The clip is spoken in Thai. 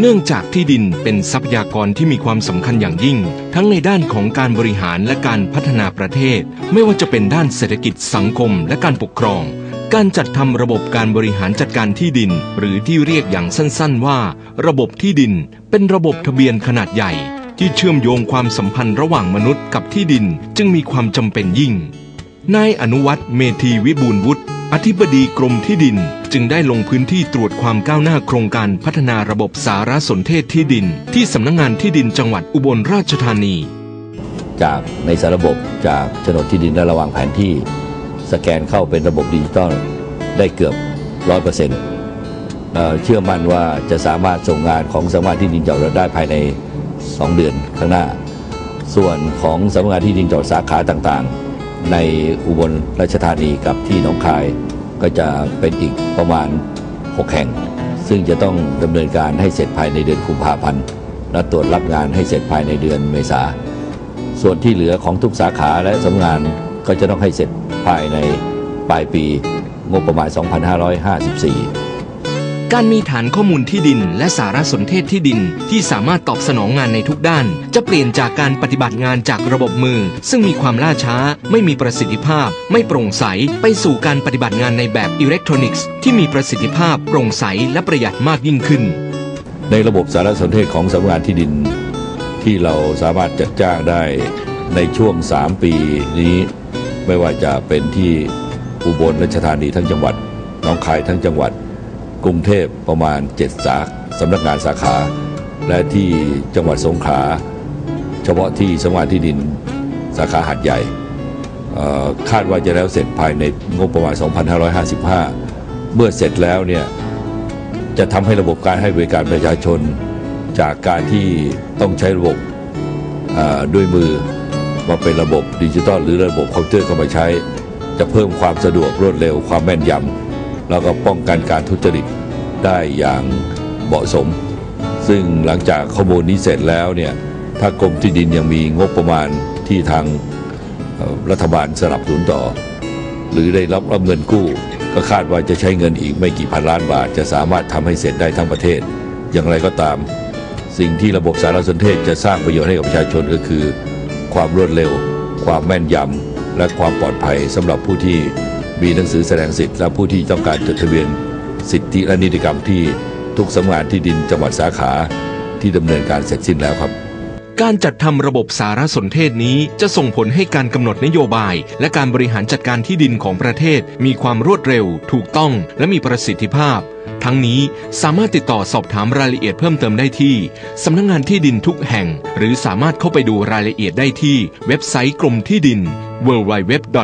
เนื่องจากที่ดินเป็นทรัพยากรที่มีความสำคัญอย่างยิ่ง ทั้งในด้านของการบริหารและการพัฒนาประเทศ ไม่ว่าจะเป็นด้านเศรษฐกิจสังคมและการปกครอง การจัดทำระบบการบริหารจัดการที่ดิน หรือที่เรียกอย่างสั้นๆว่า ระบบที่ดิน เป็นระบบทะเบียนขนาดใหญ่ ที่เชื่อมโยงความสัมพันธ์ระหว่างมนุษย์กับที่ดินจึงมีความจำเป็นยิ่งนายอนุวัฒน์เมธีวิบูลวุฒิอธิบดีกรมที่ดิน จึงได้ลงพื้นที่ตรวจความก้าวหน้าโครงการพัฒนาระบบสารสนเทศที่ดิน ที่สำนักงานที่ดินจังหวัดอุบลราชธานี จากในสารระบบจากโฉนดที่ดินและระวางแผนที่ สแกนเข้าเป็นระบบดิจิตอลได้เกือบร้อยเปอร์เซ็นต์เชื่อมั่นว่าจะสามารถส่งงานของสำนักงานที่ดินจังหวัดได้ภายใน 2 เดือนข้างหน้า ส่วนของสำนักงานที่ดินจังหวัดสาขาต่างๆ ในอุบลราชธานีกับที่หนองคาย ก็จะเป็นอีกประมาณ 6 แห่ง ซึ่งจะต้องดำเนินการให้เสร็จภายในเดือนกุมภาพันธ์และตรวจรับงานให้เสร็จภายในเดือนเมษา ส่วนที่เหลือของทุกสาขาและสำนักงานก็จะต้องให้เสร็จภายในปลายปีงบประมาณ 2554 การมีฐานข้อมูลที่ดิน และสารสนเทศที่ดิน ที่สามารถตอบสนองงานในทุกด้าน จะเปลี่ยนจากการปฏิบัติงานจากระบบมือ ซึ่งมีความล่าช้า ไม่มีประสิทธิภาพ ไม่โปร่งใส ไปสู่การปฏิบัติงานในแบบอิเล็กทรอนิกส์ที่มีประสิทธิภาพ โปร่งใส และประหยัดมากยิ่งขึ้น ในระบบสารสนเทศของสำนักงานที่ดิน ที่เราสามารถจัดจ้างได้ในช่วง 3 ปีนี้ ไม่ว่าจะเป็นที่อุบลราชธานีทั้งจังหวัดน้องคายทั้งจังหวัด กรุงเทพประมาณ 7 สาสำนักงานสาขา และที่จังหวัดสงขลาเฉพาะที่สำนักงานที่ดินสาขาหัดใหญ่ คาดว่าจะแล้วเสร็จภายในงบประมาณ 2555 เมื่อเสร็จแล้วเนี่ยจะทำให้ระบบการให้บริการประชาชน จากการที่ต้องใช้ระบบด้วยมือมาเป็นระบบดิจิตอลหรือระบบคอมพิวเตอร์เข้ามาใช้ จะเพิ่มความสะดวกรวดเร็วความแม่นยำ แล้วก็ป้องกันการทุจริตได้อย่างเหมาะสม ซึ่งหลังจากข้อมูลนี้เสร็จแล้วเนี่ยถ้ากรมที่ดินยังมีงบประมาณที่ทางรัฐบาลสนับสนุนต่อ หรือได้รับรับเงินกู้ ก็คาดว่าจะใช้เงินอีกไม่กี่พันล้านบาท จะสามารถทำให้เสร็จได้ทั้งประเทศ อย่างไรก็ตาม สิ่งที่ระบบสารสนเทศจะสร้างประโยชน์ให้กับประชาชนก็คือ ความรวดเร็ว ความแม่นยำและความปลอดภัยสำหรับผู้ที่ มีหนังสือแสดงสิทธิ์และผู้ที่ต้องการจดทะเบียนสิทธิและนิติกรรมที่ทุกสำนักงานที่ดินจังหวัดสาขาที่ดำเนินการเสร็จสิ้นแล้วครับ การจัดทำระบบสารสนเทศนี้จะส่งผลให้การกำหนดนโยบาย และการบริหารจัดการที่ดินของประเทศ มีความรวดเร็ว ถูกต้อง และมีประสิทธิภาพ ทั้งนี้สามารถติดต่อสอบถามรายละเอียดเพิ่มเติมได้ที่ สำนักงงานที่ดินทุกแห่ง หรือสามารถเข้าไปดูรายละเอียดได้ที่เว็บไซต์กรมที่ดิน www.dol.go.th